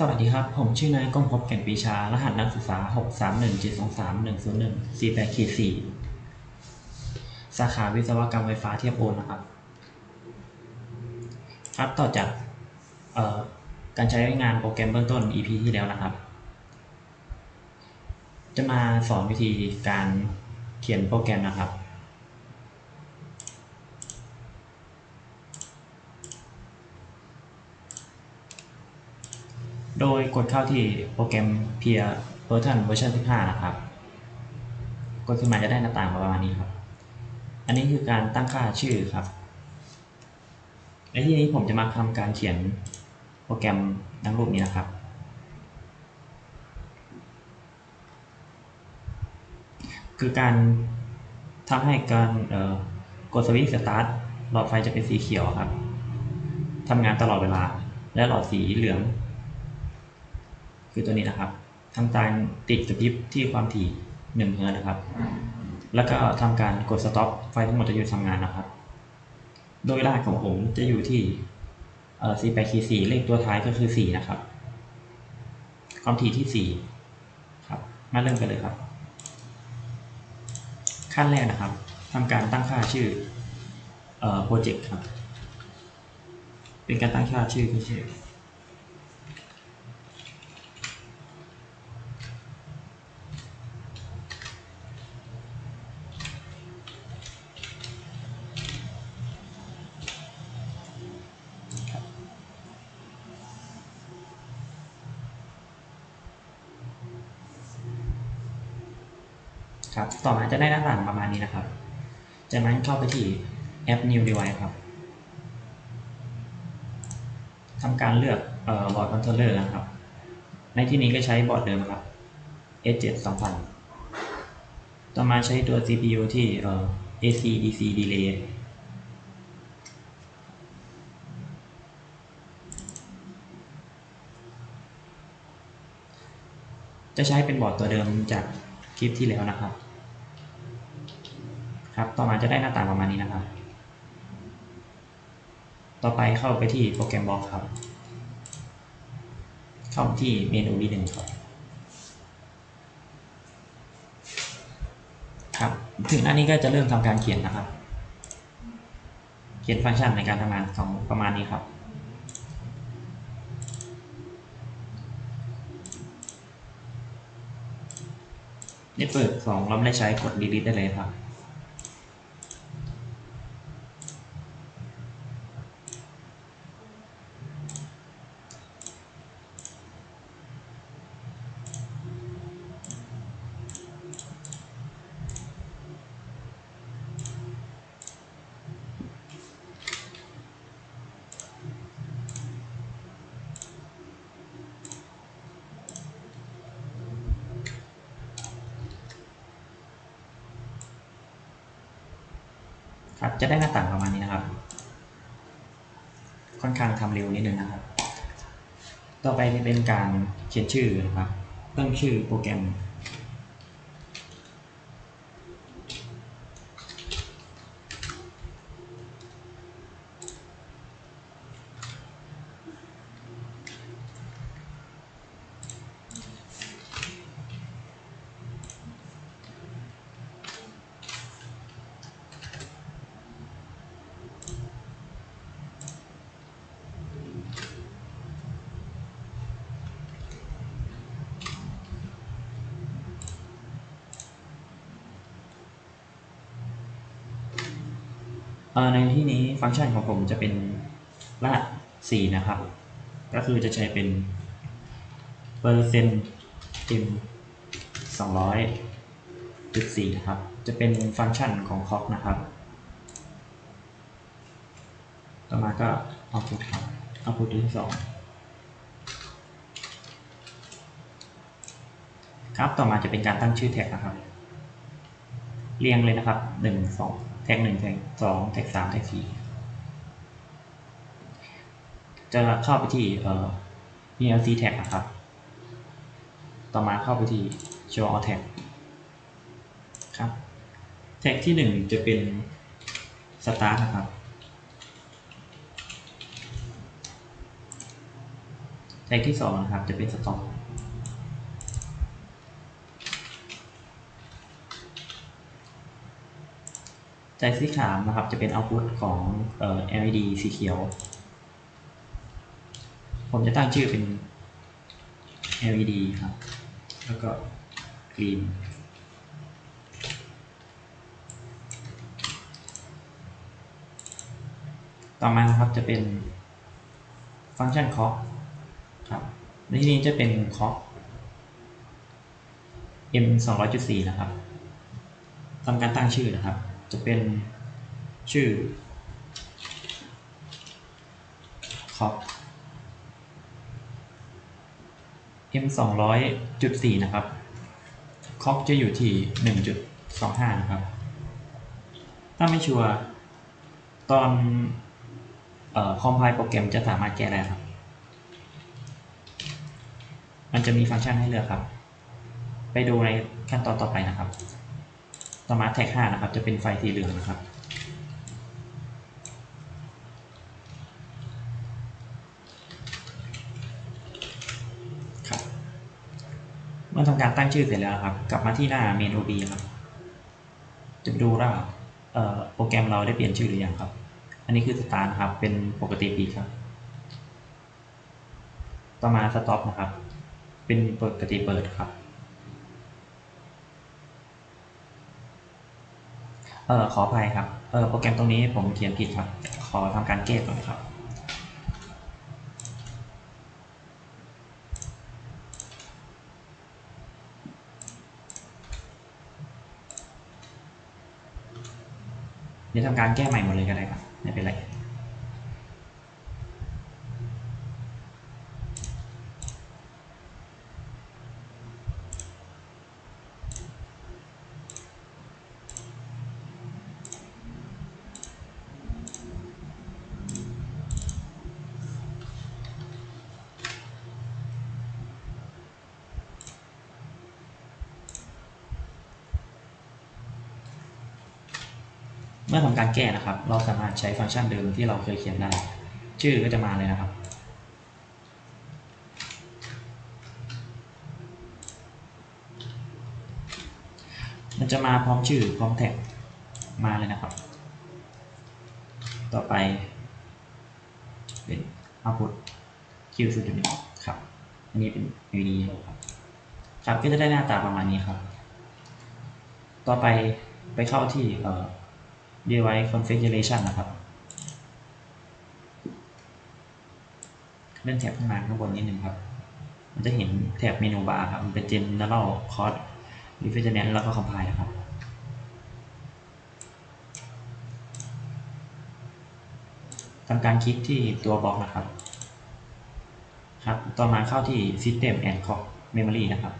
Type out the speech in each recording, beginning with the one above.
สวัสดีครับ ผมชื่อนายก้องพบแก่นปีชา รหัสนักศึกษา 6 3 1 7 2 3 1 0 1 4 8 4 สาขาวิศวกรรมไฟฟ้าเทียบโอนนะครับ ครับต่อจากการใช้งานโปรแกรมเบื้องต้น EP ที่แล้วนะครับ จะมาสอนวิธีการเขียนโปรแกรมนะครับ โดยกดเข้าที่โปรแกรม Peer Version เวอร์ชัน15 นะครับ กดขึ้นมาจะได้หน้าต่างประมาณนี้ครับ อันนี้คือการตั้งค่าชื่อครับ ในที่นี้ผมจะมาทำการเขียนโปรแกรมดังรูปนี้นะครับ คือการทำให้การกดสวิตช์สตาร์ทหลอดไฟจะเป็นสีเขียวครับทำงานตลอดเวลา และหลอดสีเหลือง คือตัวนี้นะครับทำการติดกระพริบที่ความถี่1เฮิร์ตซ์นะครับ แล้วก็ทำการกดสต็อปไฟทั้งหมดจะหยุดทำงานนะครับ โดยรหัสของผมจะอยู่ที่เอ่อ4 8 4เลขตัวท้ายก็คือ4นะครับ ความถี่ที่4ครับมาเริ่มกันเลยครับ ขั้นแรกนะครับทำการตั้งค่าชื่อเอ่อโปรเจกต์ครับ เป็นการตั้งค่าชื่อเฉยๆ ครับ ต่อมาจะได้หน้าต่างประมาณนี้นะครับ จากนั้นเข้าไปที่แอป New Device ครับทำการเลือกเอ่อบอร์ดคอนโทรลเลอร์นะครับ ในที่นี้ก็ใช้บอร์ดเดิมครับ S7 2000 ต่อมาใช้ตัว CPU ที่เอ่อ AC DC Delay จะใช้เป็นบอร์ดตัวเดิมจากคลิปที่แล้วนะครับ ครับ ต่อมาจะได้หน้าต่างประมาณนี้นะครับ ต่อไปเข้าไปที่โปรแกรมบล็อกครับ เข้าที่เมนูนี้หนึ่งครับครับ ถึงอันนี้ก็จะเริ่มทำการเขียนนะครับ เขียนฟังก์ชันในการทำงานของประมาณนี้ครับนี่เปิดของเราไม่ได้ใช้กด delete ได้เลยครับ ครับจะได้หน้าต่างประมาณนี้นะครับ ค่อนข้างทำเร็วนิดนึงนะครับ ต่อไปจะเป็นการเขียนชื่อนะครับตั้งชื่อโปรแกรม ในที่นี้ฟังก์ชันของผมจะเป็นรหัส4นะครับ ก็คือจะใช้เป็นเปอร์เซ็นต์เต็ม200จุด4นะครับ จะเป็นฟังก์ชันของคอกนะครับ ต่อมาก็เอาพุทครับเอาพุทที่สองครับ ต่อมาจะเป็นการตั้งชื่อแท็กนะครับ เรียงเลยนะครับหนึ่งสอง ท็กหนึ่งแท็กสองแท็กสามแท็กสี่จะเข้าไปที่เอ่อ ELC tag นะครับ ต่อมาเข้าไปที่ show all tag ครับแท็กที่หนึ่งจะเป็น start นะครับ แท็กที่สองนะครับจะเป็นส ต็อกแท็กที่สามนะครับจะเป็นเอาพุตของเอ่อ LED สีเขียว ผมจะตั้งชื่อเป็น LED ครับ แล้วก็ green ต่อมานะครับจะเป็นฟังก์ชัน clock ครับในที่นี้จะเป็น clock m 200.4 นะครับทำการตั้งชื่อนะครับ จะเป็นชื่อ clock m 200.4 นะครับ clock จะอยู่ที่ 1.25 นะครับ ถ้าไม่ชัวร์ตอนคอมไพล์โปรแกรมจะสามารถแก้ได้ครับ มันจะมีฟังก์ชันให้เลือกครับ ไปดูในขั้นตอนต่อไปนะครับ ต่อมาแท็ก5นะครับ จะเป็นไฟสีเหลืองนะครับ ครับ เมื่อทำการตั้งชื่อเสร็จแล้วครับ กลับมาที่หน้า main OB ครับ จะดูว่าโปรแกรมเราได้เปลี่ยนชื่อหรือยังครับ อันนี้คือสตาร์ทครับ เป็นปกติปีครับ ต่อมาสต็อปนะครับ เป็นปกติเปิดครับ เออขออภัยครับเออโปรแกรมตรงนี้ผมเขียนผิดครับ ขอทำการแก้ก่อนครับเดี๋ยวทำการแก้ใหม่หมดเลยก็ได้ครับไม่เป็นไร เมื่อทำการแก้นะครับ เราสามารถใช้ฟังก์ชันเดิมที่เราเคยเขียนได้ ชื่อก็จะมาเลยนะครับ มันจะมาพร้อมชื่อพร้อมแท็กมาเลยนะครับ ต่อไปเป็น output q 0 1ครับ อันนี้เป็น LED ครับ ครับก็จะได้หน้าตาประมาณนี้ครับ ต่อไปไปเข้าที่เอ่อ device configuration นะครับเลื่อนแถบขึ้นมาข้างบนนิดนึงครับ มันจะเห็นแถบเมนูบาร์ครับ มันเป็น general cost refrigerant แล้วก็ compile ครับทำการคลิกที่ตัวบล็อกนะครับ ครับ ต่อมาเข้าที่ system and clock memory นะครับ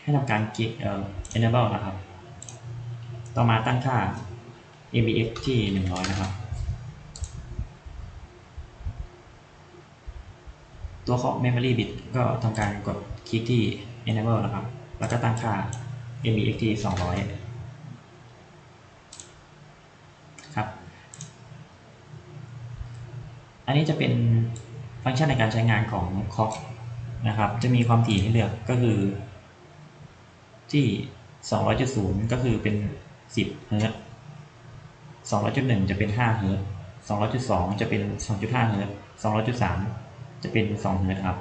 ให้ทำการคลิกเอ่อ enable นะครับ ต่อมาตั้งค่า mbx ที่ 100 นะครับ ตัวของ memory bit ก็ทำการกดคลิกที่ enable นะครับ แล้วก็ตั้งค่า mbx ที่ 200 ครับ อันนี้จะเป็นฟังก์ชันในการใช้งานของ clock นะครับ จะมีความถี่ให้เลือกก็คือที่ 200.0 ก็คือเป็น 10เฮิร์ตซ์200.1จะเป็น5เฮิร์ตซ์200.2จะเป็น2.5เฮิร์ตซ์200.3จะเป็น2เฮิร์ตครับ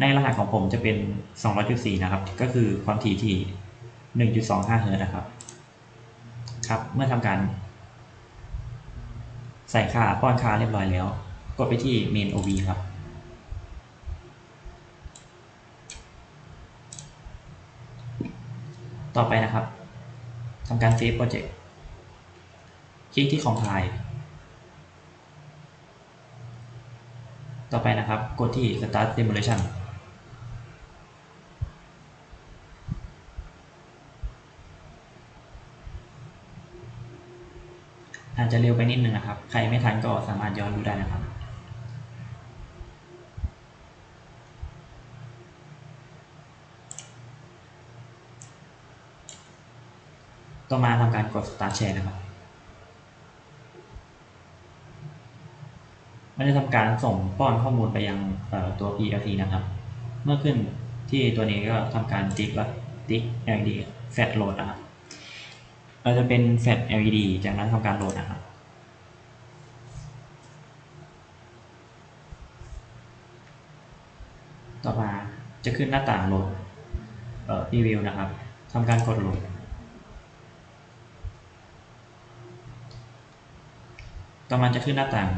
ในรหัสของผมจะเป็น200.4นะครับ ก็คือความถี่ที่1.25เฮิร์ตนะครับ ครับ เมื่อทำการ ใส่ค่าป้อนค่าเรียบร้อยแล้ว กดไปที่ main OB ครับต่อไปนะครับำการเซฟโปรเจกต์คลิกที่ compile ต่อไปนะครับ กดที่ start simulation อาจจะเร็วไปนิดนึงนะครับ ใครไม่ทันก็สามารถย้อนดูได้นะครับ ต่อมาทำการกด start share นะครับ มันจะทำการส่งป้อนข้อมูลไปยังตัว PLC นะครับ เมื่อขึ้นที่ตัวนี้ก็ทำการติ๊กแล้วติ๊ก LED แฟลชโหลดนะครับ เราจะเป็นแฟลช LED จากนั้นทำการโหลดนะครับต่อมาจะขึ้นหน้าต่างโหลดเอ่อ preview นะครับทำการกดโหลด ต่อมาจะขึ้นหน้าต่าง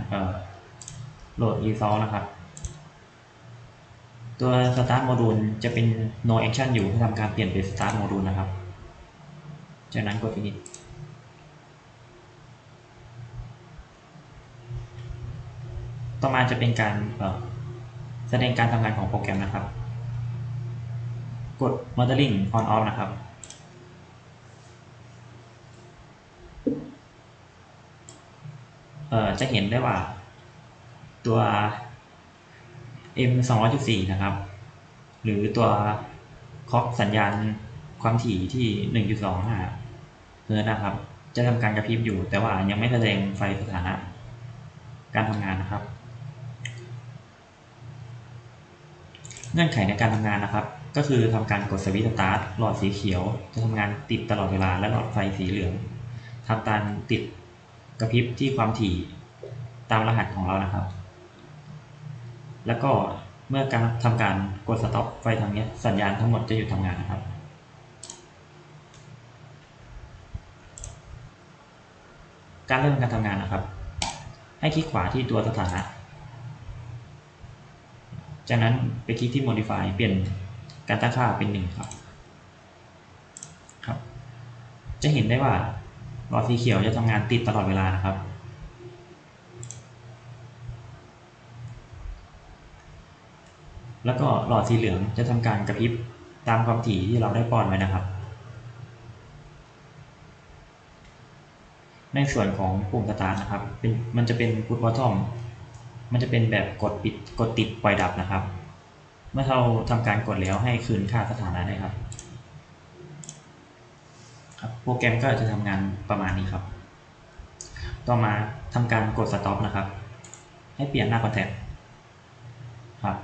โหลด result นะครับ ตัว start module จะเป็น no action อยู่ให้ทำการเปลี่ยนเป็น start module นะครับ จากนั้นกด finish ต่อมาจะเป็นการแสดงการทำงานของโปรแกรมนะครับ กด modeling on off นะครับ เอ่อจะเห็นได้ว่าตัว M 2 1 4นะครับ หรือตัวคล็อกสัญญาณความถี่ที่ 1.25เฮิร์ตซ์นะครับ จะทำการกระพริบอยู่ แต่ว่ายังไม่แสดงไฟสถานะ การทำงานนะครับ เงื่อนไขในการทำงานนะครับ ก็คือทำการกดสวิตช์สตาร์ทหลอดสีเขียว จะทำงานติดตลอดเวลาและหลอดไฟสีเหลืองทำการติด กระพริบที่ความถี่ตามรหัสของเรานะครับ แล้วก็เมื่อการทำการกดสต็อปไฟทางนี้สัญญาณทั้งหมดจะหยุดทำงานนะครับ การเริ่มการทำงานนะครับ ให้คลิกขวาที่ตัวสถานะ จากนั้นไปคลิกที่ modify เปลี่ยนการตั้งค่าเป็นหนึ่งครับครับ จะเห็นได้ว่า หลอดสีเขียวจะทำงานติดตลอดเวลานะครับแล้วก็หลอดสีเหลืองจะทำการกระพริบตามความถี่ที่เราได้ป้อนไว้นะครับ ในส่วนของปุ่มสตาร์ทนะครับเป็นมันจะเป็น push bottom มันจะเป็นแบบกดปิดกดติดปล่อยดับนะครับ เมื่อเราทำการกดแล้วให้คืนค่าสถานะได้ครับ โปรแกรมก็จะทำงานประมาณนี้ครับ ต่อมาทำการกด stop นะครับ ให้เปลี่ยนหน้าคอนแทคครับ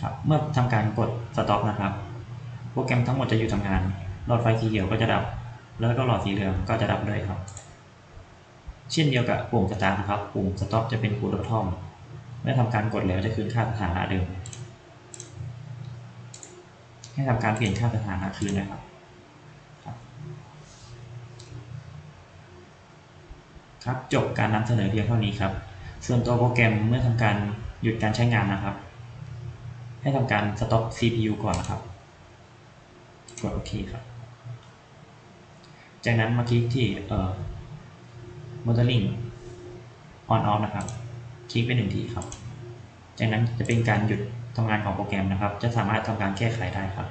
ครับ เมื่อทำการกด stop นะครับ โปรแกรมทั้งหมดจะอยู่ทำงาน หลอดไฟสีเขียวก็จะดับ แล้วก็หลอดสีเหลืองก็จะดับด้วยครับ เช่นเดียวกับปุ่ม start นะครับ ปุ่ม stop จะเป็นปุ่มลดท่อมเมื่อทำการกดแล้วจะคืนค่าสถานะเดิม ให้ทำการเปลี่ยนค่าสถานะคืนนะครับครับจบการนำเสนอเพียงเท่านี้ครับ ส่วนตัวโปรแกรมเมื่อทำการหยุดการใช้งานนะครับ ให้ทำการ stop CPU ก่อนนะครับ กดโอเคครับ จากนั้นมาคลิกที่เอ่อ modeling on off นะครับ คลิกไปหนึ่งทีครับ จากนั้นจะเป็นการหยุด ทำงานของโปรแกรมนะครับ จะสามารถทำการแก้ไขได้ครับ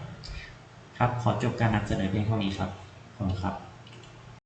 ครับ ขอจบการนำเสนอเพียงเท่านี้ครับ ขอบคุณครับ